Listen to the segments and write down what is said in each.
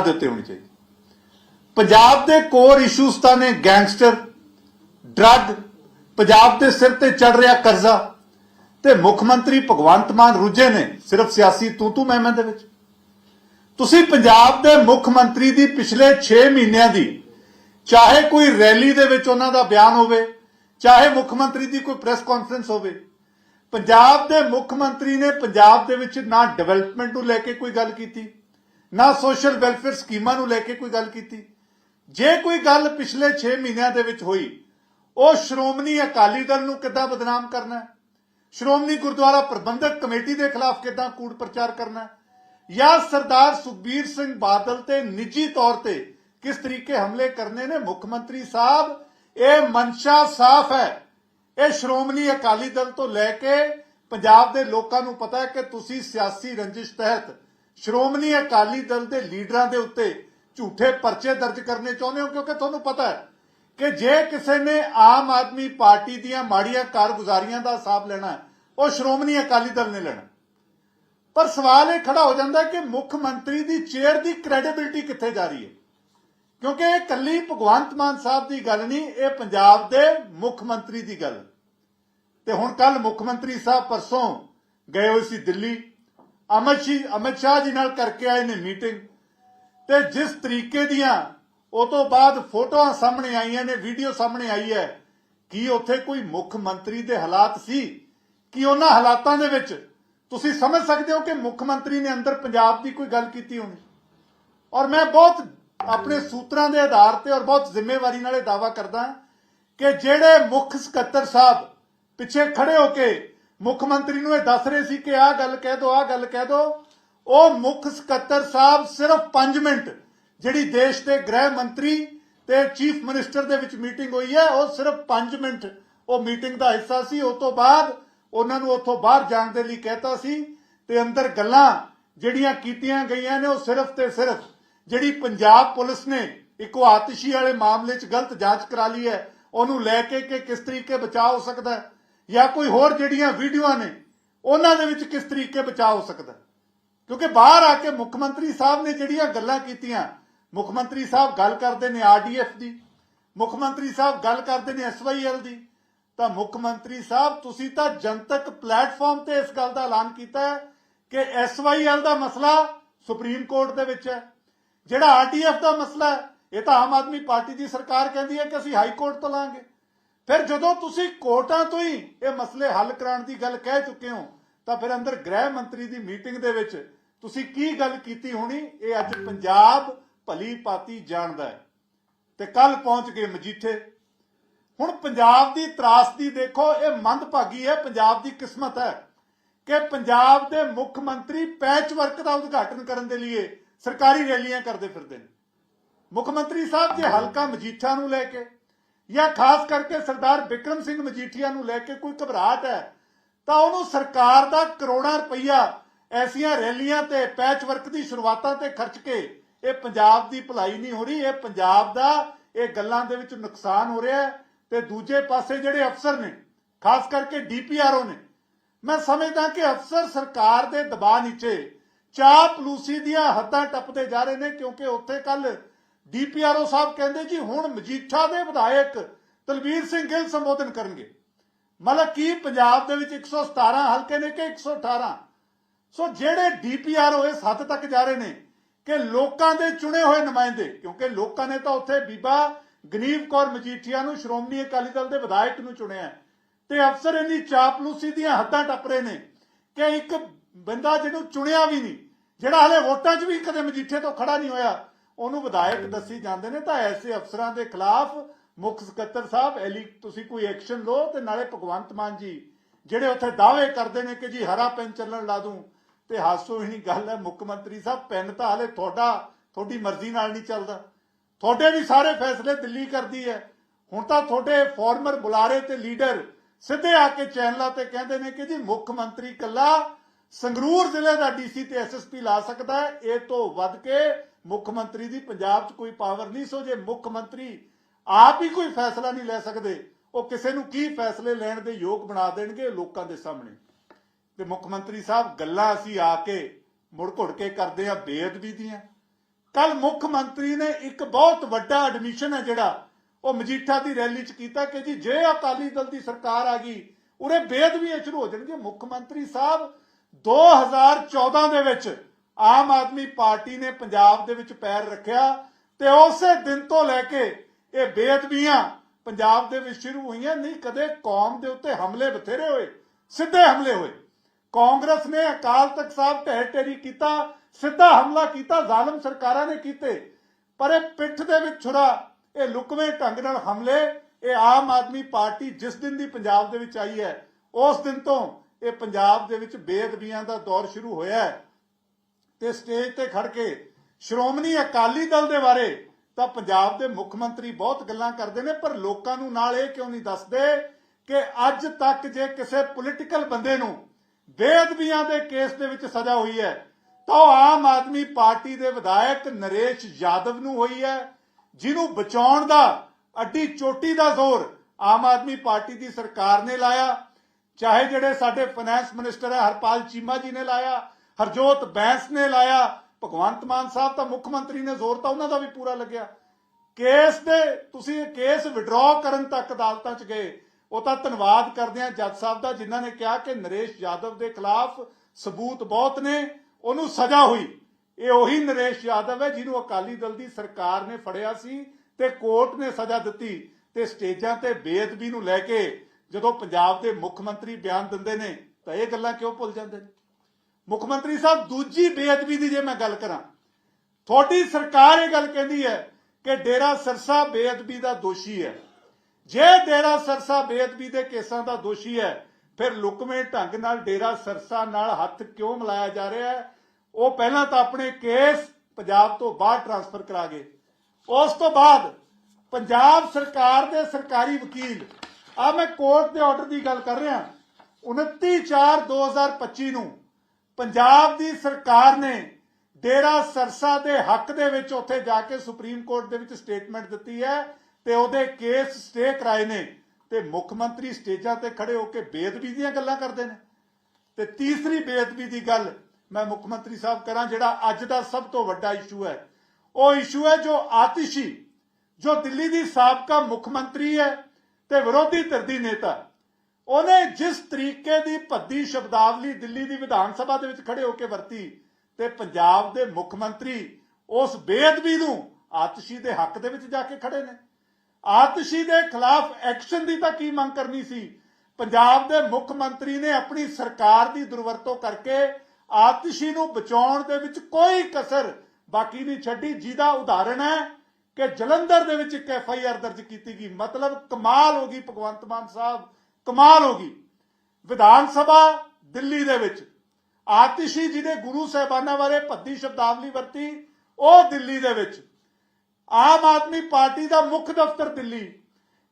ਦੇ ਉੱਤੇ ਹੋਣੀ ਚਾਹੀਦੀ। ਪੰਜਾਬ ਦੇ ਕੋਰ ਇਸ਼ੂਸ ਤਾਂ ਨੇ ਗੈਂਗਸਟਰ ਡਰੱਗ ਪੰਜਾਬ ਦੇ ਸਿਰ ਤੇ ਚੜ ਰਿਹਾ ਕਰਜ਼ਾ ਤੇ ਮੁੱਖ ਮੰਤਰੀ ਭਗਵੰਤ ਮਾਨ ਰੁੱਝੇ ਨੇ ਸਿਰਫ ਸਿਆਸੀ ਤੂੰ ਤੂੰ ਮੈਂ ਮੈਂ ਦੇ ਵਿੱਚ। ਤੁਸੀਂ ਪੰਜਾਬ ਦੇ ਮੁੱਖ ਮੰਤਰੀ ਦੀ ਪਿਛਲੇ 6 ਮਹੀਨਿਆਂ ਦੀ ਚਾਹੇ ਕੋਈ ਰੈਲੀ ਦੇ ਵਿੱਚ ਉਹਨਾਂ ਦਾ ਬਿਆਨ ਹੋਵੇ, ਚਾਹੇ ਮੁੱਖ ਮੰਤਰੀ ਦੀ ਕੋਈ ਪ੍ਰੈਸ ਕਾਨਫਰੰਸ ਹੋਵੇ, ਪੰਜਾਬ ਦੇ ਮੁੱਖ ਮੰਤਰੀ ਨੇ ਪੰਜਾਬ ਦੇ ਵਿੱਚ ਨਾ ਡਿਵੈਲਪਮੈਂਟ ਨੂੰ ਲੈ ਕੇ ਕੋਈ ਗੱਲ ਕੀਤੀ। ਨਾ ਸੋਸ਼ਲ ਵੈਲਫੇਅਰ ਸਕੀਮਾਂ ਨੂੰ ਲੈ ਕੇ ਕੋਈ ਗੱਲ ਕੀਤੀ। ਜੇ ਕੋਈ ਗੱਲ ਪਿਛਲੇ 6 ਮਹੀਨਿਆਂ ਦੇ ਵਿੱਚ ਹੋਈ, ਉਹ ਸ਼੍ਰੋਮਣੀ ਅਕਾਲੀ ਦਲ ਨੂੰ ਕਿੱਦਾਂ ਬਦਨਾਮ ਕਰਨਾ ਹੈ? ਸ਼੍ਰੋਮਣੀ ਗੁਰਦੁਆਰਾ ਪ੍ਰਬੰਧਕ ਕਮੇਟੀ ਦੇ ਖਿਲਾਫ ਕਿੱਦਾਂ ਕੂੜ ਪ੍ਰਚਾਰ ਕਰਨਾ ਜਾਂ ਸਰਦਾਰ ਸੁਖਬੀਰ ਸਿੰਘ ਬਾਦਲ ਤੇ ਨਿੱਜੀ ਤੌਰ ਤੇ ਕਿਸ ਤਰੀਕੇ ਹਮਲੇ ਕਰਨੇ ਨੇ? ਮੁੱਖ ਮੰਤਰੀ ਸਾਹਿਬ, ਇਹ ਮਨਸ਼ਾ ਸਾਫ਼ ਹੈ। ਇਹ ਸ਼੍ਰੋਮਣੀ ਅਕਾਲੀ ਦਲ ਤੋਂ ਲੈ ਕੇ ਪੰਜਾਬ ਦੇ ਲੋਕਾਂ ਨੂੰ ਪਤਾ ਹੈ ਕਿ ਤੁਸੀਂ ਸਿਆਸੀ ਰੰਜਿਸ਼ ਤਹਿਤ ਸ਼੍ਰੋਮਣੀ ਅਕਾਲੀ ਦਲ ਦੇ ਲੀਡਰਾਂ ਦੇ ਉੱਤੇ ਝੂਠੇ ਪਰਚੇ ਦਰਜ ਕਰਨੇ ਚਾਹੁੰਦੇ ਹੋ? ਕਿਉਂਕਿ ਤੁਹਾਨੂੰ ਪਤਾ ਹੈ ਕਿ ਜੇ ਕਿਸੇ ਨੇ ਆਮ ਆਦਮੀ ਪਾਰਟੀ ਦੀਆਂ ਮਾੜੀਆਂ ਕਾਰਗੁਜ਼ਾਰੀਆਂ ਦਾ ਹਿਸਾਬ ਲੈਣਾ ਉਹ ਸ਼੍ਰੋਮਣੀ ਅਕਾਲੀ ਦਲ ਨੇ ਲੈਣਾ ਪਰ ਸਵਾਲ ਇਹ ਖੜਾ ਹੋ ਜਾਂਦਾ ਕਿ ਮੁੱਖ ਮੰਤਰੀ ਦੀ ਚੇਅਰ ਦੀ ਕ੍ਰੈਡੀਬਿਲਟੀ ਕਿੱਥੇ ਜਾ ਰਹੀ ਹੈ? ਕਿਉਂਕਿ ਇਹ ਕੱਲੀ ਭਗਵੰਤ ਮਾਨ ਸਾਹਿਬ ਦੀ ਗੱਲ ਨਹੀਂ, ਇਹ ਪੰਜਾਬ ਦੇ ਮੁੱਖ ਮੰਤਰੀ ਦੀ ਗੱਲ ਤੇ ਹੁਣ ਕੱਲ ਮੁੱਖ ਮੰਤਰੀ ਸਾਹਿਬ ਪਰਸੋਂ ਗਏ ਹੋਏ ਸੀ ਦਿੱਲੀ। ਅਮਿਤ ਜੀ ਅਮਿਤ ਸ਼ਾਹ ਜੀ ਨਾਲ ਕਰਕੇ ਆਏ ਨੇ ਮੀਟਿੰਗ। ਤੇ ਜਿਸ ਤਰੀਕੇ ਦੀਆਂ ਉਹ ਤੋਂ ਬਾਅਦ ਫੋਟੋਆਂ ਸਾਹਮਣੇ ਆਈਆਂ ਨੇ, ਵੀਡੀਓ ਸਾਹਮਣੇ ਆਈ ਹੈ, ਕੀ ਉੱਥੇ ਕੋਈ ਮੁੱਖ ਮੰਤਰੀ ਦੇ ਹਾਲਾਤ ਸੀ? ਕਿ ਉਹਨਾਂ ਹਾਲਾਤਾਂ ਦੇ ਵਿੱਚ ਤੁਸੀਂ ਸਮਝ ਸਕਦੇ ਹੋ ਕਿ ਮੁੱਖ ਮੰਤਰੀ ਨੇ ਅੰਦਰ ਪੰਜਾਬ ਦੀ ਕੋਈ ਗੱਲ ਕੀਤੀ ਹੋਣੀ? ਔਰ ਮੈਂ ਬਹੁਤ ਆਪਣੇ ਸੂਤਰਾਂ ਦੇ ਆਧਾਰ ਤੇ ਔਰ ਬਹੁਤ ਜ਼ਿੰਮੇਵਾਰੀ ਨਾਲ ਇਹ ਦਾਵਾ ਕਰਦਾ ਕਿ ਜਿਹੜੇ ਮੁੱਖ ਸਕੱਤਰ ਸਾਹਿਬ ਪਿੱਛੇ ਖੜੇ ਹੋ ਕੇ ਮੁੱਖ ਮੰਤਰੀ ਨੂੰ ਇਹ ਦੱਸ ਰਹੇ ਸੀ ਕਿ ਆਹ ਗੱਲ ਕਹਿ ਦੋ, ਆਹ ਗੱਲ ਕਹਿ ਦੋ। ਉਹ ਮੁੱਖ ਸਕੱਤਰ ਸਾਹਿਬ ਸਿਰਫ 5 ਮਿੰਟ ਜਿਹੜੀ ਦੇਸ਼ ਦੇ ਗ੍ਰਹਿ ਮੰਤਰੀ ਤੇ ਚੀਫ ਮਿਨਿਸਟਰ ਦੇ ਵਿੱਚ ਮੀਟਿੰਗ ਹੋਈ ਹੈ, ਉਹ ਸਿਰਫ 5 ਮਿੰਟ ਉਹ ਮੀਟਿੰਗ ਦਾ ਹਿੱਸਾ ਸੀ। ਉਸ ਤੋਂ ਬਾਅਦ ਉਹਨਾਂ ਨੂੰ ਉੱਥੋਂ ਬਾਹਰ ਜਾਣ ਦੇ ਲਈ ਕਹਿਤਾ ਸੀ ਤੇ ਅੰਦਰ ਗੱਲਾਂ ਜਿਹੜੀਆਂ ਕੀਤੀਆਂ ਗਈਆਂ ਨੇ, ਉਹ ਸਿਰਫ ਤੇ ਸਿਰਫ ਜਿਹੜੀ ਪੰਜਾਬ ਪੁਲਿਸ ਨੇ ਇੱਕੋ ਆਤਸ਼ੀ ਵਾਲੇ ਮਾਮਲੇ 'ਚ ਗਲਤ ਜਾਂਚ ਕਰਾ ਲਈ ਹੈ, ਉਹਨੂੰ ਲੈ ਕੇ ਕਿ ਕਿਸ ਤਰੀਕੇ ਬਚਾਅ ਹੋ ਸਕਦਾ ਹੈ। ਜਾਂ ਕੋਈ ਹੋਰ ਜਿਹੜੀਆਂ ਵੀਡੀਓਆਂ ਨੇ, ਉਹਨਾਂ ਦੇ ਵਿੱਚ ਕਿਸ ਤਰੀਕੇ ਬਚਾਅ ਹੋ ਸਕਦਾ? ਕਿਉਂਕਿ ਬਾਹਰ ਆ ਕੇ ਮੁੱਖ ਮੰਤਰੀ ਸਾਹਿਬ ਨੇ ਜਿਹੜੀਆਂ ਗੱਲਾਂ ਕੀਤੀਆਂ, ਮੁੱਖ ਮੰਤਰੀ ਸਾਹਿਬ ਗੱਲ ਕਰਦੇ ਨੇ ਆਰਡੀਐਫ ਦੀ, ਮੁੱਖ ਮੰਤਰੀ ਸਾਹਿਬ ਗੱਲ ਕਰਦੇ ਨੇ ਐਸਵਾਈਐਲ ਦੀ, ਤਾਂ ਮੁੱਖ ਮੰਤਰੀ ਸਾਹਿਬ, ਤੁਸੀਂ ਤਾਂ ਜਨਤਕ ਪਲੇਟਫਾਰਮ ਤੇ ਇਸ ਗੱਲ ਦਾ ਐਲਾਨ ਕੀਤਾ ਹੈ ਕਿ ਐਸਵਾਈਐਲ ਦਾ ਮਸਲਾ ਸੁਪਰੀਮ ਕੋਰਟ ਦੇ ਵਿੱਚ ਹੈ। ਜਿਹੜਾ ਆਰਡੀਐਫ ਦਾ ਮਸਲਾ ਹੈ, ਇਹ ਤਾਂ ਆਮ ਆਦਮੀ ਪਾਰਟੀ ਦੀ ਸਰਕਾਰ ਕਹਿੰਦੀ ਹੈ ਕਿ ਅਸੀਂ ਹਾਈ ਕੋਰਟ ਤੋਂ ਲਾਂਗੇ। ਫਿਰ ਜਦੋਂ ਤੁਸੀਂ ਕੋਰਟਾਂ ਤੋਂ ਹੀ ਇਹ ਮਸਲੇ ਹੱਲ ਕਰਾਉਣ ਦੀ ਗੱਲ ਕਹਿ ਚੁੱਕੇ ਹੋ, ਤਾਂ ਫਿਰ ਅੰਦਰ ਗ੍ਰਹਿ ਮੰਤਰੀ ਦੀ ਮੀਟਿੰਗ ਦੇ ਵਿੱਚ ਤੁਸੀਂ ਕੀ ਗੱਲ ਕੀਤੀ ਹੋਣੀ? ਇਹ ਅੱਜ ਪੰਜਾਬ ਭਲੀ ਪਾਤੀ ਜਾਣਦਾ ਹੈ। ਤੇ ਕੱਲ ਪਹੁੰਚ ਗਏ ਮਜੀਠੇ। ਹੁਣ ਪੰਜਾਬ ਦੀ ਤਰਾਸਦੀ ਦੇਖੋ, ਇਹ ਮੰਦਭਾਗੀ ਹੈ, ਪੰਜਾਬ ਦੀ ਕਿਸਮਤ ਹੈ ਕਿ ਪੰਜਾਬ ਦੇ ਮੁੱਖ ਮੰਤਰੀ ਪੈਚ ਵਰਕ ਦਾ ਉਦਘਾਟਨ ਕਰਨ ਦੇ ਲਈ ਸਰਕਾਰੀ ਰੈਲੀਆਂ ਕਰਦੇ ਫਿਰਦੇ ਨੇ। ਮੁੱਖ ਮੰਤਰੀ ਸਾਹਿਬ ਜੇ ਹਲਕਾ ਮਜੀਠਾ ਨੂੰ ਲੈ ਕੇ ਜਾਂ ਖਾਸ ਕਰਕੇ ਸਰਦਾਰ ਵਿਕਰਮ ਸਿੰਘ ਮਜੀਠੀਆ ਨੂੰ ਲੈ ਕੇ ਕੋਈ ਘਬਰਾਹਟ ਹੈ, ਤਾਂ ਉਹਨੂੰ ਸਰਕਾਰ ਦਾ ਕਰੋੜਾਂ ਰੁਪਈਆ ਐਸੀਆਂ ਰੈਲੀਆਂ ਤੇ ਪੈਚ ਵਰਕ ਦੀ ਸ਼ੁਰੂਆਤਾਂ ਤੇ ਖਰਚ ਕੇ ਇਹ ਪੰਜਾਬ ਦੀ ਭਲਾਈ ਨਹੀਂ ਹੋ ਰਹੀ, ਇਹ ਪੰਜਾਬ ਦਾ ਇਹ ਗੱਲਾਂ ਦੇ ਵਿੱਚ ਨੁਕਸਾਨ ਹੋ ਰਿਹਾ ਤੇ ਦੂਜੇ ਪਾਸੇ ਜਿਹੜੇ ਅਫਸਰ ਨੇ, ਖਾਸ ਕਰਕੇ ਡੀਪੀਆਰਓ ਨੇ, ਮੈਂ ਸਮਝਦਾ ਕਿ ਅਫਸਰ ਸਰਕਾਰ ਦੇ ਦਬਾਅ ਨੀਚੇ ਚਾਪਲੂਸੀ ਦੀਆਂ ਹੱਦਾਂ ਟੱਪਦੇ ਜਾ ਰਹੇ ਨੇ ਕਿਉਂਕਿ ਉੱਥੇ ਕੱਲ ਡੀਪੀਆਰਓ ਸਾਹਿਬ ਕਹਿੰਦੇ ਜੀ, ਹੁਣ ਮਜੀਠਾ ਦੇ ਵਿਧਾਇਕ ਤਲਵੀਰ ਸਿੰਘ ਗਿੱਲ ਸੰਬੋਧਨ ਕਰਨਗੇ। ਮਤਲਬ ਕੀ ਪੰਜਾਬ ਦੇ ਵਿੱਚ 117 ਹਲਕੇ ਨੇ ਕਿ 118 ਸੋ ਜਿਹੜੇ ਡੀਪੀਆਰਓ ਇਸ ਹੱਦ ਤੱਕ ਜਾ ਰਹੇ ਨੇ ਕਿ ਲੋਕਾਂ ਦੇ ਚੁਣੇ ਹੋਏ ਨੁਮਾਇੰਦੇ, ਕਿਉਂਕਿ ਲੋਕਾਂ ਨੇ ਤਾਂ ਉੱਥੇ ਬੀਬਾ ਗਨੀਵ ਕੌਰ ਮਜੀਠੀਆ ਨੂੰ ਸ਼੍ਰੋਮਣੀ ਅਕਾਲੀ ਦਲ ਦੇ ਵਿਧਾਇਕ ਨੂੰ ਚੁਣਿਆ ਤੇ ਅਫਸਰ ਇੰਨੀ ਚਾਪਲੂਸੀ ਦੀਆਂ ਹੱਦਾਂ ਟੱਪ ਰਹੇ ਨੇ ਕਿ ਇੱਕ ਬੰਦਾ ਜਿਹਨੂੰ ਚੁਣਿਆ ਵੀ ਨਹੀਂ, ਜਿਹੜਾ ਹਲੇ ਵੋਟਾਂ 'ਚ ਵੀ ਕਦੇ ਮਜੀਠੇ ਤੋਂ ਖੜਾ ਨਹੀਂ ਹੋਇਆ ਉਹਨੂੰ ਵਿਧਾਇਕ ਦੱਸੀ ਜਾਂਦੇ ਨੇ ਤਾਂ ਐਸੇ ਅਫਸਰਾਂ ਦੇ ਖਿਲਾਫ ਮੁੱਖ ਸਕੱਤਰ ਸਾਹਿਬ, ਐਲੀ, ਤੁਸੀਂ ਕੋਈ ਐਕਸ਼ਨ ਲਓ ਤੇ ਨਾਲੇ ਭਗਵੰਤ ਮਾਨ ਜੀ, ਜਿਹੜੇ ਉੱਥੇ ਦਾਅਵੇ ਕਰਦੇ ਨੇ ਕਿ ਜੀ ਹਰਾ ਪੈਨ ਚੱਲਣ ਲਾ ਦੂੰ, ਤੇ ਹਾਸੋਹੀਣੀ ਗੱਲ ਹੈ, ਮੁੱਖ ਮੰਤਰੀ ਸਾਹਿਬ, ਪੈਨ ਤਾਂ ਹਲੇ ਤੁਹਾਡਾ, ਤੁਹਾਡੀ ਮਰਜ਼ੀ ਨਾਲ ਨਹੀਂ ਚੱਲਦਾ। ਤੁਹਾਡੇ ਵੀ ਸਾਰੇ ਫੈਸਲੇ ਦਿੱਲੀ ਕਰਦੀ ਹੈ। ਹੁਣ ਤਾਂ ਤੁਹਾਡੇ ਫਾਰਮਰ ਬੁਲਾਰੇ ਤੇ ਲੀਡਰ ਸਿੱਧੇ ਆ ਕੇ ਚੈਨਲਾਂ ਤੇ ਕਹਿੰਦੇ ਨੇ ਕਿ ਜੀ ਮੁੱਖ ਮੰਤਰੀ ਕੱਲਾ ਸੰਗਰੂਰ ਜ਼ਿਲ੍ਹੇ ਦਾ ਡੀਸੀ ਤੇ ਐਸਐਸਪੀ ਲਾ ਸਕਦਾ ਹੈ, ਇਹ ਤੋਂ ਵੱਧ ਕੇ ਮੁੱਖ ਮੰਤਰੀ ਦੀ ਪੰਜਾਬ 'ਚ ਕੋਈ ਪਾਵਰ ਨਹੀਂ ਸੋ ਜੇ ਮੁੱਖ ਮੰਤਰੀ ਆਪ ਹੀ ਕੋਈ ਫੈਸਲਾ ਨਹੀਂ ਲੈ ਸਕਦੇ, ਉਹ ਕਿਸੇ ਨੂੰ ਕੀ ਫੈਸਲੇ ਲੈਣ ਦੇ ਯੋਗ ਬਣਾ ਦੇਣਗੇ ਲੋਕਾਂ ਦੇ ਸਾਹਮਣੇ। ਤੇ ਮੁੱਖ ਮੰਤਰੀ ਸਾਹਿਬ, ਗੱਲਾਂ ਅਸੀਂ ਆ ਕੇ ਮੁੜ ਘੁੜ ਕੇ ਕਰਦੇ ਆ ਬੇਅਦਬੀ ਦੀਆਂ। ਕੱਲ ਮੁੱਖ ਮੰਤਰੀ ਨੇ ਇੱਕ ਬਹੁਤ ਵੱਡਾ ਐਡਮਿਸ਼ਨ ਹੈ ਜਿਹੜਾ, ਉਹ ਮਜੀਠਾ ਦੀ ਰੈਲੀ 'ਚ ਕੀਤਾ ਕਿ ਜੀ, ਜੇ ਅਕਾਲੀ ਦਲ ਦੀ ਸਰਕਾਰ ਆ ਗਈ, ਉਰੇ ਬੇਅਦਬੀਆਂ ਸ਼ੁਰੂ ਹੋ ਜਾਣਗੀਆਂ। ਮੁੱਖ ਮੰਤਰੀ ਸਾਹਿਬ 2014 ਦੇ ਵਿੱਚ ਆਮ ਆਦਮੀ ਪਾਰਟੀ ਨੇ ਪੰਜਾਬ ਦੇ ਵਿੱਚ ਪੈਰ ਰੱਖਿਆ ਤੇ ਉਸੇ ਦਿਨ ਤੋਂ ਲੈ ਕੇ ਇਹ ਬੇਅਦਬੀਆਂ ਪੰਜਾਬ ਦੇ ਵਿੱਚ ਸ਼ੁਰੂ ਹੋਈਆਂ, ਨਹੀਂ ਕਦੇ ਕੌਮ ਦੇ ਉੱਤੇ ਹਮਲੇ ਬਥੇਰੇ ਹੋਏ, ਸਿੱਧੇ ਹਮਲੇ ਹੋਏ। ਕਾਂਗਰਸ ਨੇ ਅਕਾਲ ਤਖਤ ਸਾਹਿਬ ਢਹਿ ਢੇਰੀ ਕੀਤਾ, ਸਿੱਧਾ ਹਮਲਾ ਕੀਤਾ, ਜ਼ਾਲਮ ਸਰਕਾਰਾਂ ਨੇ ਕੀਤੇ, ਪਰ ਇਹ ਪਿੱਠ ਦੇ ਵਿੱਚ ਛੁਰਾ, ਇਹ ਲੁਕਵੇਂ ਢੰਗ ਨਾਲ ਹਮਲੇ, ਇਹ ਆਮ ਆਦਮੀ ਪਾਰਟੀ ਜਿਸ ਦਿਨ ਦੀ ਪੰਜਾਬ ਦੇ ਵਿੱਚ ਆਈ ਹੈ, ਉਸ ਦਿਨ ਤੋਂ ਇਹ ਪੰਜਾਬ ਦੇ ਵਿੱਚ ਬੇਅਦਬੀਆਂ ਦਾ ਦੌਰ ਸ਼ੁਰੂ ਹੋਇਆ ਹੈ। ਤੇ ਸਟੇਜ ਤੇ ਖੜ ਕੇ ਸ਼੍ਰੋਮਣੀ ਅਕਾਲੀ ਦਲ ਦੇ ਬਾਰੇ ਤਾਂ ਪੰਜਾਬ ਦੇ ਮੁੱਖ ਮੰਤਰੀ ਬਹੁਤ ਗੱਲਾਂ ਕਰਦੇ ਨੇ, ਪਰ ਲੋਕਾਂ ਨੂੰ ਨਾਲ ਇਹ ਕਿਉਂ ਨਹੀਂ ਦੱਸਦੇ ਕਿ ਅੱਜ ਤੱਕ ਜੇ ਕਿਸੇ ਪੋਲੀਟੀਕਲ ਬੰਦੇ ਨੂੰ ਬੇਅਦਬੀਆਂ ਦੇ ਕੇਸ ਦੇ ਵਿੱਚ ਸਜ਼ਾ ਹੋਈ ਹੈ, ਤਾਂ ਉਹ ਆਮ ਆਦਮੀ ਪਾਰਟੀ ਦੇ ਵਿਧਾਇਕ ਨਰੇਸ਼ ਯਾਦਵ ਨੂੰ ਹੋਈ ਹੈ, ਜਿਹਨੂੰ ਬਚਾਉਣ ਦਾ ਅੱਡੀ ਚੋਟੀ ਦਾ ਜ਼ੋਰ ਆਮ ਆਦਮੀ ਪਾਰਟੀ ਦੀ ਸਰਕਾਰ ਨੇ ਲਾਇਆ, ਚਾਹੇ ਜਿਹੜੇ ਸਾਡੇ ਫਾਈਨੈਂਸ ਮਿਨਿਸਟਰ ਹੈ ਹਰਪਾਲ ਚੀਮਾ ਜੀ ਨੇ ਲਾਇਆ ਹਰਜੋਤ ਬੈਂਸ ਨੇ ਲਾਇਆ, ਭਗਵੰਤ ਮਾਨ ਸਾਹਿਬ ਤਾਂ ਮੁੱਖ ਮੰਤਰੀ ਨੇ ਜ਼ੋਰ ਤਾਂ ਉਹਨਾਂ ਦਾ ਵੀ ਪੂਰਾ ਲੱਗਿਆ। ਕੇਸ ਦੇ, ਤੁਸੀਂ ਇਹ ਕੇਸ ਵਿਡਰਾਅ ਕਰਨ ਤੱਕ ਅਦਾਲਤਾਂ 'ਚ ਗਏ, ਉਹ ਤਾਂ ਧੰਨਵਾਦ ਕਰਦੇ ਆ ਜੱਜ ਸਾਹਿਬ ਦਾ, ਜਿਨ੍ਹਾਂ ਨੇ ਕਿਹਾ ਕਿ ਨਰੇਸ਼ ਯਾਦਵ ਦੇ ਖਿਲਾਫ ਸਬੂਤ ਬਹੁਤ ਨੇ, ਉਹਨੂੰ ਸਜ਼ਾ ਹੋਈ। ਇਹ ਉਹੀ ਨਰੇਸ਼ ਯਾਦਵ ਹੈ ਜਿਹਨੂੰ ਅਕਾਲੀ ਦਲ ਦੀ ਸਰਕਾਰ ਨੇ ਫੜਿਆ ਸੀ ਤੇ ਕੋਰਟ ਨੇ ਸਜ਼ਾ ਦਿੱਤੀ ਤੇ ਸਟੇਜਾਂ ਤੇ ਬੇਅਦਬੀ ਨੂੰ ਲੈ ਕੇ ਜਦੋਂ ਪੰਜਾਬ ਦੇ ਮੁੱਖ ਮੰਤਰੀ ਬਿਆਨ ਦਿੰਦੇ ਨੇ, ਤਾਂ ਇਹ ਗੱਲਾਂ ਕਿਉਂ ਭੁੱਲ ਜਾਂਦੇ ਨੇ? ਮੁੱਖ ਮੰਤਰੀ ਸਾਹਿਬ, ਦੂਜੀ ਬੇਅਦਬੀ ਦੀ ਜੇ ਮੈਂ ਗੱਲ ਕਰਾਂ, ਤੁਹਾਡੀ ਸਰਕਾਰ ਇਹ ਗੱਲ ਕਹਿੰਦੀ ਹੈ ਕਿ ਡੇਰਾ ਸਰਸਾ ਬੇਅਦਬੀ ਦਾ ਦੋਸ਼ੀ ਹੈ। ਜੇ ਡੇਰਾ ਸਰਸਾ ਬੇਅਦਬੀ ਦੇ ਕੇਸਾਂ ਦਾ ਦੋਸ਼ੀ ਹੈ, ਫਿਰ ਲੁਕਵੇਂ ਢੰਗ ਨਾਲ ਡੇਰਾ ਸਰਸਾ ਨਾਲ ਹੱਥ ਕਿਉਂ ਮਿਲਾਇਆ ਜਾ ਰਿਹਾ ਹੈ? ਉਹ ਪਹਿਲਾਂ ਤਾਂ ਆਪਣੇ ਕੇਸ ਪੰਜਾਬ ਤੋਂ ਬਾਹਰ ਟਰਾਂਸਫਰ ਕਰਾ ਗਏ। ਉਸ ਤੋਂ ਬਾਅਦ ਪੰਜਾਬ ਸਰਕਾਰ ਦੇ ਸਰਕਾਰੀ ਵਕੀਲ ਆ ਮੈਂ ਕੋਰਟ ਦੇ ਆਰਡਰ ਦੀ ਗੱਲ ਕਰ ਰਿਹਾ 29/4/2025 ਨੂੰ ਪੰਜਾਬ ਦੀ ਸਰਕਾਰ ਨੇ ਡੇਰਾ ਸਰਸਾ ਦੇ ਹੱਕ ਦੇ ਵਿੱਚ ਉੱਥੇ ਜਾ ਕੇ ਸੁਪਰੀਮ ਕੋਰਟ ਦੇ ਵਿੱਚ ਸਟੇਟਮੈਂਟ ਦਿੱਤੀ ਹੈ ਤੇ ਉਹਦੇ ਕੇਸ ਸਟੇ ਕਰਾਏ ਨੇ ਤੇ ਮੁੱਖ ਮੰਤਰੀ ਸਟੇਜਾਂ ਤੇ ਖੜੇ ਹੋ ਕੇ ਬੇਅਦਬੀ ਦੀਆਂ ਗੱਲਾਂ ਕਰਦੇ ਨੇ। ਤੇ ਤੀਸਰੀ ਬੇਅਦਬੀ ਦੀ ਗੱਲ ਮੈਂ ਮੁੱਖ ਮੰਤਰੀ ਸਾਹਿਬ ਕਰਾਂ, ਜਿਹੜਾ ਅੱਜ ਦਾ ਸਭ ਤੋਂ ਵੱਡਾ ਇਸ਼ੂ ਹੈ। ਉਹ ਇਸ਼ੂ ਹੈ ਜੋ ਆਤਿਸ਼ੀ, ਜੋ ਦਿੱਲੀ ਦੀ ਸਾਬਕਾ ਮੁੱਖ ਮੰਤਰੀ ਹੈ ਤੇ ਵਿਰੋਧੀ ਧਿਰ ਦੀ ਨੇਤਾ। ਉਹਨੇ ਜਿਸ ਤਰੀਕੇ ਦੀ ਭੱਦੀ ਸ਼ਬਦਾਵਲੀ ਦਿੱਲੀ ਦੀ ਵਿਧਾਨ ਸਭਾ ਦੇ ਵਿੱਚ ਖੜੇ ਹੋ ਕੇ ਵਰਤੀ ਤੇ ਪੰਜਾਬ ਦੇ ਮੁੱਖ ਮੰਤਰੀ ਉਸ ਬੇਅਦਬੀ ਨੂੰ ਆਤਿਸ਼ੀ ਦੇ ਹੱਕ ਦੇ ਵਿੱਚ ਜਾ ਕੇ ਖੜੇ ਨੇ। ਆਤਿਸ਼ੀ ਦੇ ਖਿਲਾਫ ਐਕਸ਼ਨ ਦੀ ਤਾਂ ਕੀ ਮੰਗ ਕਰਨੀ ਸੀ? ਪੰਜਾਬ ਦੇ ਮੁੱਖ ਮੰਤਰੀ ਨੇ ਆਪਣੀ ਸਰਕਾਰ ਦੀ ਦੁਰਵਰਤੋਂ ਕਰਕੇ ਆਤਸ਼ੀ ਨੂੰ ਬਚਾਉਣ ਦੇ ਵਿੱਚ ਕੋਈ ਕਸਰ ਬਾਕੀ ਨਹੀਂ ਛੱਡੀ। ਜਿਹਦਾ ਉਦਾਹਰਣ ਹੈ ਕਿ ਜਲੰਧਰ ਦੇ ਵਿੱਚ ਇੱਕ ਐਫ ਆਈ ਆਰ ਦਰਜ ਕੀਤੀ ਗਈ। ਮਤਲਬ ਕਮਾਲ ਹੋ ਗਈ ਭਗਵੰਤ ਮਾਨ ਸਾਹਿਬ। ਕਮਾਲ ਹੋ ਗਈ। ਵਿਧਾਨ ਸਭਾ ਦਿੱਲੀ ਦੇ ਵਿੱਚ। ਆਤਿਸ਼ੀ ਜਿਹਦੇ ਗੁਰੂ ਸਾਹਿਬਾਨਾਂ ਬਾਰੇ ਭੱਦੀ ਸ਼ਬਦਾਵਲੀ ਵਰਤੀ, ਉਹ ਦਿੱਲੀ ਦੇ ਵਿੱਚ। ਆਮ ਆਦਮੀ ਪਾਰਟੀ ਦਾ ਮੁੱਖ ਦਫ਼ਤਰ ਦਿੱਲੀ।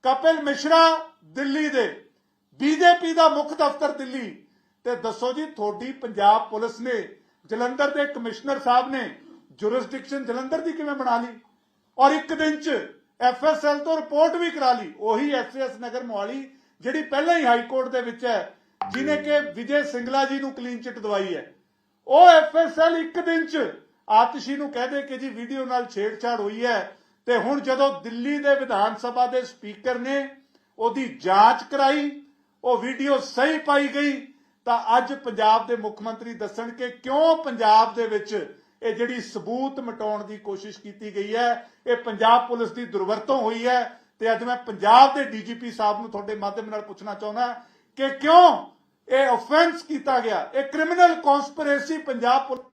ਕਪਿਲ ਮਿਸ਼ਰਾ ਦਿੱਲੀ ਦੇ। ਬੀਜੇਪੀ ਦਾ ਮੁੱਖ ਦਫ਼ਤਰ ਦਿੱਲੀ। ਤੇ ਦੱਸੋ ਜੀ, ਤੁਹਾਡੀ ਪੰਜਾਬ ਪੁਲਿਸ ਨੇ, ਜਲੰਧਰ ਦੇ ਕਮਿਸ਼ਨਰ ਸਾਹਿਬ ਨੇ ਜੁਰਿਸਡਿਕਸ਼ਨ ਜਲੰਧਰ ਦੀ ਕਿਵੇਂ ਬਣਾ ਲਈ? ਔਰ ਇੱਕ ਦਿਨ ਚ ਐਫਐਸਐਲ ਤੋਂ ਰਿਪੋਰਟ ਵੀ ਕਰਾ ਲਈ। ਉਹੀ ਐਸਐਸ ਨਗਰ ਮੋਹਾਲੀ ਜਿਹੜੀ ਪਹਿਲਾਂ ਹੀ ਹਾਈ ਕੋਰਟ ਦੇ ਵਿੱਚ ਹੈ ਜਿਨੇ ਕਿ ਵਿਜੇ ਸਿੰਗਲਾ ਜੀ ਨੂੰ ਕਲੀਨ ਚਿੱਟ ਦਵਾਈ ਹੈ। ਉਹ ਐਫਐਸਐਲ ਇੱਕ ਦਿਨ ਚ ਆਤਿਸ਼ੀ ਨੂੰ ਕਹਦੇ ਕਿ ਜੀ ਵੀਡੀਓ ਨਾਲ ਛੇੜਛਾੜ ਹੋਈ ਹੈ ਤੇ ਹੁਣ ਜਦੋਂ ਦਿੱਲੀ ਦੇ ਵਿਧਾਨ ਸਭਾ ਦੇ ਸਪੀਕਰ ਨੇ ਉਹਦੀ ਜਾਂਚ ਕਰਾਈ ਉਹ ਵੀਡੀਓ ਸਹੀ ਪਾਈ ਗਈ ਤਾਂ ਅੱਜ ਪੰਜਾਬ ਦੇ ਮੁੱਖ ਮੰਤਰੀ ਦੱਸਣ ਕਿ ਕਿਉਂ ਪੰਜਾਬ ਦੇ ਵਿੱਚ ਇਹ ਜਿਹੜੀ ਸਬੂਤ ਮਿਟਾਉਣ ਦੀ ਕੋਸ਼ਿਸ਼ ਕੀਤੀ ਗਈ ਹੈ ਇਹ ਪੰਜਾਬ ਪੁਲਿਸ ਦੀ ਦੁਰਵਰਤੋਂ ਹੋਈ ਹੈ ਤੇ ਅੱਜ ਮੈਂ ਪੰਜਾਬ ਦੇ ਡੀਜੀਪੀ ਸਾਹਿਬ ਨੂੰ ਤੁਹਾਡੇ ਮਾਧਿਅਮ ਨਾਲ ਪੁੱਛਣਾ ਚਾਹੁੰਦਾ ਕਿ ਕਿਉਂ ਇਹ ਆਫੈਂਸ ਕੀਤਾ ਗਿਆ? ਇਹ criminal conspiracy Punjab police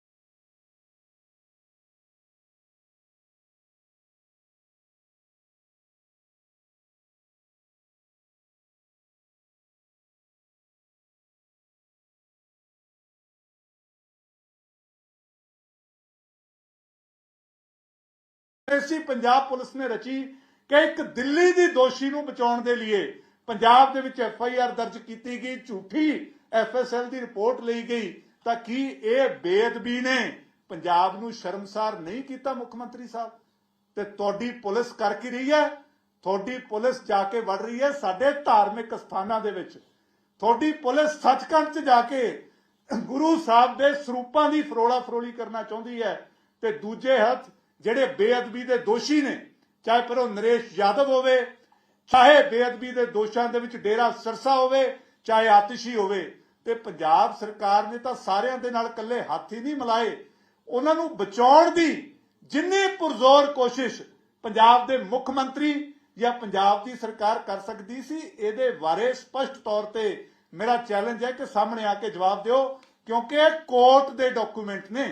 Punjab police ਨੇ ਰਚੀ। ਕਿ ਇੱਕ ਦਿੱਲੀ ਦੀ ਦੋਸ਼ੀ ਨੂੰ ਬਚਾਉਣ ਦੇ ਲਈ ਪੰਜਾਬ ਦੇ ਵਿੱਚ ਐਫ ਆਈ ਆਰ ਦਰਜ ਕੀਤੀ ਗਈ, ਝੂਠੀ ਐਫ ਐਸ ਐਲ ਦੀ ਰਿਪੋਰਟ ਲਈ ਗਈ। ਤਾਂ ਕੀ ਇਹ ਬੇਅਦਬੀ ਨੇ ਪੰਜਾਬ ਨੂੰ ਸ਼ਰਮਸਾਰ ਨਹੀਂ ਕੀਤਾ ਮੁੱਖ ਮੰਤਰੀ ਸਾਹਿਬ? ਤੇ ਤੁਹਾਡੀ ਪੁਲਿਸ ਕਰ ਕੀ ਰਹੀ ਹੈ? ਤੁਹਾਡੀ ਪੁਲਿਸ ਜਾ ਕੇ ਵੜ ਰਹੀ ਹੈ ਸਾਡੇ ਧਾਰਮਿਕ ਸਥਾਨਾਂ ਦੇ ਵਿੱਚ। ਤੁਹਾਡੀ ਪੁਲਿਸ ਸੱਚਖੰਡ 'ਚ ਜਾ ਕੇ ਗੁਰੂ ਸਾਹਿਬ ਦੇ ਸਰੂਪਾਂ ਦੀ ਫਰੋਲਾ ਫਰੋਲੀ ਕਰਨਾ ਚਾਹੁੰਦੀ ਹੈ ਤੇ ਦੂਜੇ ਹੱਥ ਜਿਹੜੇ ਬੇਅਦਬੀ ਦੇ ਦੋਸ਼ੀ ਨੇ ਚਾਹੇ ਪਰ ਉਹ ਨਰੇਸ਼ ਯਾਦਵ ਹੋਵੇ, ਚਾਹੇ ਬੇਅਦਬੀ ਦੇ ਦੋਸ਼ਾਂ ਦੇ ਵਿੱਚ ਡੇਰਾ ਸਰਸਾ ਹੋਵੇ, ਚਾਹੇ ਆਤਿਸ਼ੀ ਹੋਵੇ, ਤੇ ਪੰਜਾਬ ਸਰਕਾਰ ਨੇ ਤਾਂ ਸਾਰਿਆਂ ਦੇ ਨਾਲ ਇਕੱਲੇ ਹੱਥ ਹੀ ਨਹੀਂ ਮਿਲਾਏ। ਉਹਨਾਂ ਨੂੰ ਬਚਾਉਣ ਦੀ ਜਿੰਨੀ ਪੁਰਜ਼ੋਰ ਕੋਸ਼ਿਸ਼ ਪੰਜਾਬ ਦੇ ਮੁੱਖ ਮੰਤਰੀ ਜਾਂ ਪੰਜਾਬ ਦੀ ਸਰਕਾਰ ਕਰ ਸਕਦੀ ਸੀ, ਇਹਦੇ ਬਾਰੇ ਸਪਸ਼ਟ ਤੌਰ ਤੇ ਮੇਰਾ ਚੈਲੰਜ ਹੈ ਕਿ ਸਾਹਮਣੇ ਆ ਕੇ ਜਵਾਬ ਦਿਓ, ਕਿਉਂਕਿ ਕੋਰਟ ਦੇ ਡਾਕੂਮੈਂਟ ਨੇ।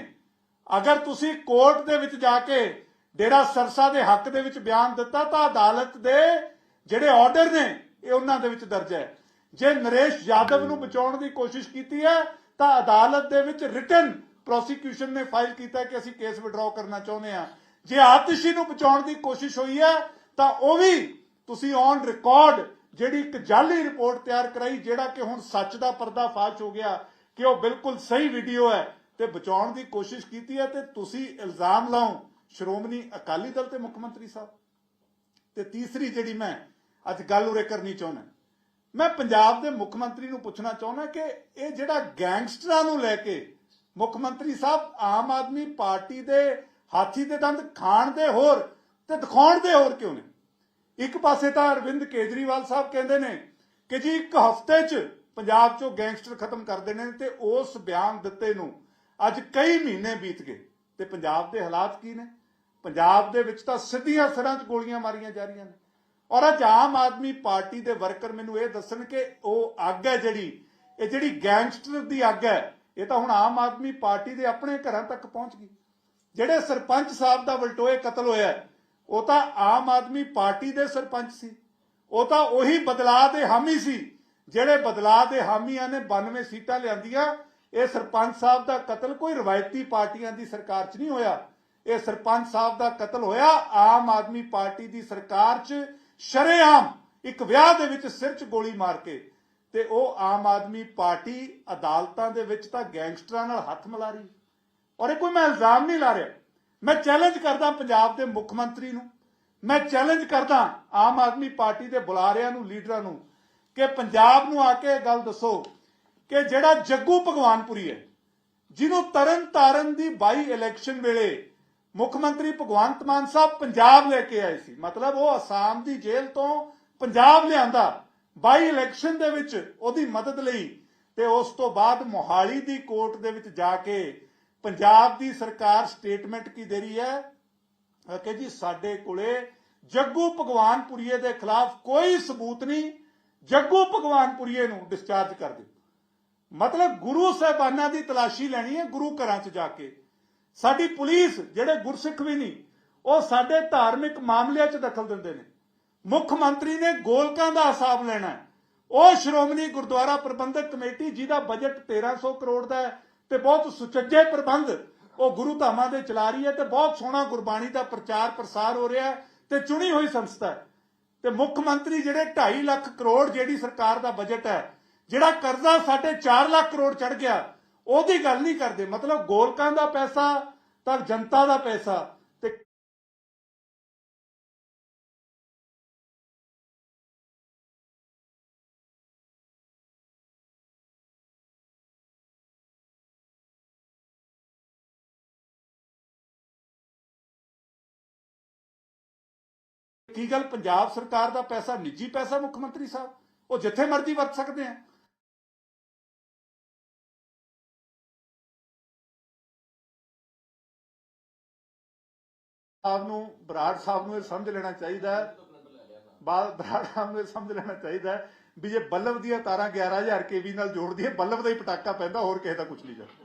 ਅਗਰ ਤੁਸੀਂ ਕੋਰਟ ਦੇ ਵਿੱਚ ਜਾ ਕੇ ਡੇਰਾ ਸਰਸਾ ਦੇ ਹੱਕ ਦੇ ਵਿੱਚ ਬਿਆਨ ਦਿੱਤਾ ਤਾਂ ਅਦਾਲਤ ਦੇ ਜਿਹੜੇ ਆਰਡਰ ਨੇ, ਇਹ ਉਹਨਾਂ ਦੇ ਵਿੱਚ ਦਰਜ ਹੈ। ਜੇ ਨਰੇਸ਼ ਯਾਦਵ ਨੂੰ ਬਚਾਉਣ ਦੀ ਕੋਸ਼ਿਸ਼ ਕੀਤੀ ਹੈ, ਤਾਂ ਅਦਾਲਤ ਦੇ ਵਿੱਚ ਰਿਟਨ ਪ੍ਰੋਸੀਕਿਊਸ਼ਨ ਨੇ ਫਾਈਲ ਕੀਤਾ ਕਿ ਅਸੀਂ ਕੇਸ ਵਿਡਰਾਅ ਕਰਨਾ ਚਾਹੁੰਦੇ ਹਾਂ। ਜੇ ਆਤਿਸ਼ੀ ਨੂੰ ਬਚਾਉਣ ਦੀ ਕੋਸ਼ਿਸ਼ ਹੋਈ ਹੈ, ਤਾਂ ਉਹ ਵੀ ਤੁਸੀਂ ਔਨ ਰਿਕਾਰਡ ਜਿਹੜੀ ਇੱਕ ਜਾਲੀ ਰਿਪੋਰਟ ਤਿਆਰ ਕਰਾਈ, ਜਿਹੜਾ ਕਿ ਹੁਣ ਸੱਚ ਦਾ ਪਰਦਾ ਫਾਸ਼ ਹੋ ਗਿਆ ਕਿ ਉਹ ਬਿਲਕੁਲ ਸਹੀ ਵੀਡੀਓ ਹੈ ਤੇ ਬਚਾਉਣ ਦੀ ਕੋਸ਼ਿਸ਼ ਕੀਤੀ ਹੈ ਤੇ ਤੁਸੀਂ ਇਲਜ਼ਾਮ ਲਾਓ। ਸ਼੍ਰੋਮਣੀ ਅਕਾਲੀ ਦਲ ਤੇ ਮੁੱਖ ਮੰਤਰੀ ਸਾਹਿਬ। ਤੇ ਤੀਸਰੀ ਜਿਹੜੀ ਮੈਂ ਅੱਜ ਗੱਲ ਉਰੇ ਕਰਨੀ ਚਾਹੁੰਦਾ, ਮੈਂ ਪੰਜਾਬ ਦੇ ਮੁੱਖ ਮੰਤਰੀ ਨੂੰ ਪੁੱਛਣਾ ਚਾਹੁੰਦਾ ਕਿ ਇਹ ਜਿਹੜਾ ਗੈਂਗਸਟਰਾਂ ਨੂੰ ਲੈ ਕੇ ਮੁੱਖ ਮੰਤਰੀ ਸਾਹਿਬ ਆਮ ਆਦਮੀ ਪਾਰਟੀ ਦੇ ਹਾਥੀ ਦੇ ਦੰਦ ਖਾਣ ਦੇ ਹੋਰ ਤੇ ਦਿਖਾਉਣ ਦੇ ਹੋਰ ਕਿਉਂ ਨੇ? ਇੱਕ ਪਾਸੇ ਤਾਂ ਅਰਵਿੰਦ ਕੇਜਰੀਵਾਲ ਸਾਹਿਬ ਕਹਿੰਦੇ ਨੇ ਕਿ ਜੀ ਇੱਕ ਹਫ਼ਤੇ 'ਚ ਪੰਜਾਬ 'ਚੋਂ ਗੈਂਗਸਟਰ ਖਤਮ ਕਰ ਦੇਣੇ ਨੇ ਤੇ ਉਸ ਬਿਆਨ ਦਿੱਤੇ ਨੂੰ ਅੱਜ ਕਈ ਮਹੀਨੇ ਬੀਤ ਗਏ ਤੇ ਪੰਜਾਬ ਦੇ ਹਾਲਾਤ ਕੀ ਨੇ? ਪੰਜਾਬ ਦੇ ਵਿੱਚ ਤਾਂ ਸਿੱਧੀਆਂ ਸਿਰਾਂ 'ਚ ਗੋਲੀਆਂ ਮਾਰੀਆਂ ਜਾ ਰਹੀਆਂ ਨੇ। ਔਰ ਅੱਜ ਆਮ ਆਦਮੀ ਪਾਰਟੀ ਦੇ ਵਰਕਰ ਮੈਨੂੰ ਇਹ ਦੱਸਣ ਕਿ ਉਹ ਅੱਗ ਹੈ ਜਿਹੜੀ, ਇਹ ਜਿਹੜੀ ਗੈਂਗਸਟਰ ਦੀ ਅੱਗ ਹੈ, ਇਹ ਤਾਂ ਹੁਣ ਆਮ ਆਦਮੀ ਪਾਰਟੀ ਦੇ ਆਪਣੇ ਘਰਾਂ ਤੱਕ ਪਹੁੰਚ ਗਈ। ਜਿਹੜੇ ਸਰਪੰਚ ਸਾਹਿਬ ਦਾ ਵਲਟੋਏ ਕਤਲ ਹੋਇਆ, ਉਹ ਤਾਂ ਆਮ ਆਦਮੀ ਪਾਰਟੀ ਦੇ ਸਰਪੰਚ ਸੀ। ਉਹ ਤਾਂ ਉਹੀ ਬਦਲਾਅ ਦੇ ਹਾਮੀ ਸੀ, ਜਿਹੜੇ ਬਦਲਾਅ ਦੇ ਹਾਮੀਆਂ ਨੇ 92 ਸੀਟਾਂ ਲਿਆਂਦੀਆਂ। ਇਹ ਸਰਪੰਚ ਸਾਹਿਬ ਦਾ ਕਤਲ ਕੋਈ ਰਵਾਇਤੀ ਪਾਰਟੀਆਂ ਦੀ ਸਰਕਾਰ 'ਚ ਨਹੀਂ ਹੋਇਆ। ਇਹ ਸਰਪੰਚ ਸਾਹਿਬ ਦਾ ਕਤਲ ਹੋਇਆ, ਆਮ ਆਦਮੀ ਪਾਰਟੀ ਦੀ ਸਰਕਾਰ 'ਚ ਸ਼ਰੇਆਮ ਇੱਕ ਵਿਆਹ ਦੇ ਵਿੱਚ ਸਿਰ 'ਚ ਗੋਲੀ ਮਾਰ ਕੇ ਤੇ ਉਹ ਆਮ ਆਦਮੀ ਪਾਰਟੀ ਅਦਾਲਤਾਂ ਦੇ ਵਿੱਚ ਤਾਂ ਗੈਂਗਸਟਰਾਂ ਨਾਲ ਹੱਥ ਮਿਲਾ ਰਹੀ। ਔਰ ਇਹ ਕੋਈ ਮੈਂ ਇਲਜ਼ਾਮ ਨਹੀਂ ਲਾ ਰਿਹਾ। ਮੈਂ ਚੈਲੰਜ ਕਰਦਾ ਪੰਜਾਬ ਦੇ ਮੁੱਖ ਮੰਤਰੀ ਨੂੰ। ਮੈਂ ਚੈਲੰਜ ਕਰਦਾ ਆਮ ਆਦਮੀ ਪਾਰਟੀ ਦੇ ਬੁਲਾਰਿਆਂ ਨੂੰ, ਲੀਡਰਾਂ ਨੂੰ ਕਿ ਪੰਜਾਬ ਨੂੰ ਆ ਕੇ ਇਹ ਗੱਲ ਦੱਸੋ ਕਿ ਜਿਹੜਾ ਜੱਗੂ ਭਗਵਾਨਪੁਰੀ ਹੈ, ਜਿਹਨੂੰ ਤਰਨ ਤਾਰਨ ਦੀ ਬਾਈ ਇਲੈਕਸ਼ਨ ਵੇਲੇ ਮੁੱਖ ਮੰਤਰੀ ਭਗਵੰਤ ਮਾਨ ਸਾਹਿਬ ਪੰਜਾਬ ਲੈ ਕੇ ਆਏ ਸੀ। ਮਤਲਬ ਉਹ ਅਸਾਮ ਦੀ ਜੇਲ੍ਹ ਤੋਂ ਪੰਜਾਬ ਲਿਆਂਦਾ। ਬਾਈ ਇਲੈਕਸ਼ਨ ਦੇ ਵਿੱਚ ਉਹਦੀ ਮਦਦ ਲਈ ਤੇ ਉਸ ਤੋਂ ਬਾਅਦ ਮੋਹਾਲੀ ਦੀ ਕੋਰਟ ਦੇ ਵਿੱਚ ਜਾ ਕੇ ਪੰਜਾਬ ਦੀ ਸਰਕਾਰ ਸਟੇਟਮੈਂਟ ਕੀ ਦੇ ਰਹੀ ਹੈ? ਕਿ ਜੀ ਸਾਡੇ ਕੋਲੇ ਜੱਗੂ ਭਗਵਾਨਪੁਰੀਏ ਦੇ ਖਿਲਾਫ ਕੋਈ ਸਬੂਤ ਨਹੀਂ, ਜੱਗੂ ਭਗਵਾਨਪੁਰੀਏ ਨੂੰ ਡਿਸਚਾਰਜ ਕਰ ਦਿਓ ਮਤਲਬ ਗੁਰੂ ਸਾਹਿਬਾਨਾਂ ਦੀ ਤਲਾਸ਼ੀ ਲੈਣੀ ਹੈ ਗੁਰੂ ਘਰਾਂ 'ਚ ਜਾ ਕੇ। ਸਾਡੀ ਪੁਲਿਸ ਜਿਹੜੇ ਗੁਰਸਿੱਖ ਵੀ ਨਹੀਂ, ਉਹ ਸਾਡੇ ਧਾਰਮਿਕ ਮਾਮਲਿਆਂ 'ਚ ਦਖਲ ਦਿੰਦੇ ਨੇ। ਮੁੱਖ ਮੰਤਰੀ ਨੇ ਗੋਲਕਾਂ ਦਾ ਹਿਸਾਬ ਲੈਣਾ ਉਹ ਸ਼੍ਰੋਮਣੀ ਗੁਰਦੁਆਰਾ ਪ੍ਰਬੰਧਕ ਕਮੇਟੀ, ਜਿਹਦਾ ਬਜਟ 1300 ਕਰੋੜ ਦਾ ਹੈ ਤੇ ਬਹੁਤ ਸੁਚੱਜੇ ਪ੍ਰਬੰਧ ਉਹ ਗੁਰੂ ਧਾਮਾਂ ਦੇ ਚਲਾ ਰਹੀ ਹੈ ਤੇ ਬਹੁਤ ਸੋਹਣਾ ਗੁਰਬਾਣੀ ਦਾ ਪ੍ਰਚਾਰ ਪ੍ਰਸਾਰ ਹੋ ਰਿਹਾ ਹੈ ਤੇ ਚੁਣੀ ਹੋਈ ਸੰਸਥਾ ਹੈ। ਤੇ ਮੁੱਖ ਮੰਤਰੀ ਜਿਹੜੇ 2.5 ਲੱਖ ਕਰੋੜ ਜਿਹੜੀ ਸਰਕਾਰ ਦਾ ਬਜਟ ਹੈ, ਜਿਹੜਾ ਕਰਜ਼ਾ ਸਾਡੇ 4 ਲੱਖ ਕਰੋੜ ਚੜ ਗਿਆ ਉਹਦੀ ਗੱਲ ਨਹੀਂ ਕਰਦੇ। ਮਤਲਬ ਗੋਲਕਾਂ ਦਾ ਪੈਸਾ, ਤਾਂ ਜਨਤਾ ਦਾ ਪੈਸਾ। ਤੇ ਕੀ ਗੱਲ ਪੰਜਾਬ ਸਰਕਾਰ ਦਾ ਪੈਸਾ, ਨਿੱਜੀ ਪੈਸਾ ਮੁੱਖ ਮੰਤਰੀ ਸਾਹਿਬ? ਉਹ ਜਿੱਥੇ ਮਰਜ਼ੀ ਵਰਤ ਸਕਦੇ ਆ। ਸਾਹਿਬ ਨੂੰ, ਬਰਾੜ ਸਾਹਿਬ ਨੂੰ ਇਹ ਸਮਝ ਲੈਣਾ ਚਾਹੀਦਾ ਹੈ। ਬਰਾੜ ਸਾਹਿਬ ਨੂੰ ਇਹ ਸਮਝ ਲੈਣਾ ਚਾਹੀਦਾ ਹੈ ਵੀ ਜੇ ਬੱਲਬ ਦੀਆਂ ਤਾਰਾਂ 11000 ਕੇਵੀ ਨਾਲ ਜੋੜਦੀ ਹੈ ਬੱਲਬ ਦਾ ਹੀ ਪਟਾਕਾ ਪੈਂਦਾ, ਹੋਰ ਕਿਸੇ ਦਾ ਕੁਝ ਨਹੀਂ ਜਾਂਦਾ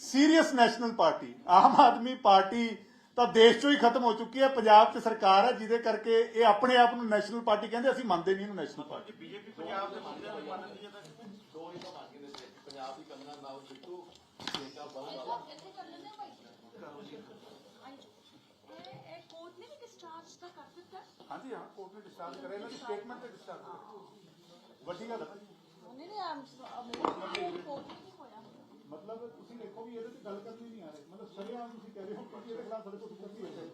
serious national party, Aam Aadmi Party ਤਾਂ ਦੇਸ਼ ਚੋਂ ਹੀ ਖਤਮ ਹੋ ਚੁੱਕੀ ਹੈ ਪੰਜਾਬ 'ਚ ਸਰਕਾਰ ਹੈ ਜਿਹਦੇ ਕਰਕੇ ਇਹ ਆਪਣੇ ਆਪ ਨੂੰ ਨੈਸ਼ਨਲ ਪਾਰਟੀ ਕਹਿੰਦੇ ਅਸੀਂ ਮੰਨਦੇ ਨਹੀਂ ਇਹਨੂੰ ਨੈਸ਼ਨਲ ਪਾਰਟੀ ਬੀਜੇਪੀ ਪੰਜਾਬ ਦੇ ਮੁੱਦਿਆਂ ਨੂੰ ਮੰਨਦੀ ਹੈ ਤਾਂ ਦੋ ਹੀ ਤਾਂ ਕੇ ਦਿੱਤੇ ਪੰਜਾਬ ਦੀ ਕੰਗਨਾ ਨਾਲ ਬਿੱਟੂ ਕੇਕਾ ਬਲ ਇੱਥੇ ਕਰ ਲੈਂਦੇ ਭਾਈ ਇਹ ਇਹ ਕੋਰਟ ਨੇ ਵੀ ਡਿਸਚਾਰਜ ਤਾਂ ਕਰ ਦਿੱਤਾ ਹਾਂਜੀ ਹਾਂ ਕੋਰਟ ਨੇ ਡਿਸਚਾਰਜ ਕਰਿਆ ਇਹਨਾਂ ਦੀ ਸਟੇਟਮੈਂਟ ਤੇ ਡਿਸਚਾਰਜ ਕਰਿਆ ਵੱਡੀ ਗੱਲ ਹੈ ਨਾ ਜੀ। ਉਹਨੇ ਨੇ ਆਮ ਮੇਰੇ ਕੋਰਟ ਨਹੀਂ ਹੋਇਆ ਮਤਲਬ ਤੁਸੀਂ ਦੇਖੋ ਵੀ ਇਹਦੇ ਤੇ ਗੱਲ ਕਰਨੀ ਨਹੀਂ ਆ ਰਹੀ। ਮਤਲਬ ਸ਼ਰੇਆਮ ਤੁਸੀਂ ਕਹਿ ਰਹੇ ਹੋ ਕਿ ਇਹਦੇ ਖਿਲਾਫ ਸਾਡੇ ਕੋਲ ਕੁਝ ਨਹੀਂ ਹੈ।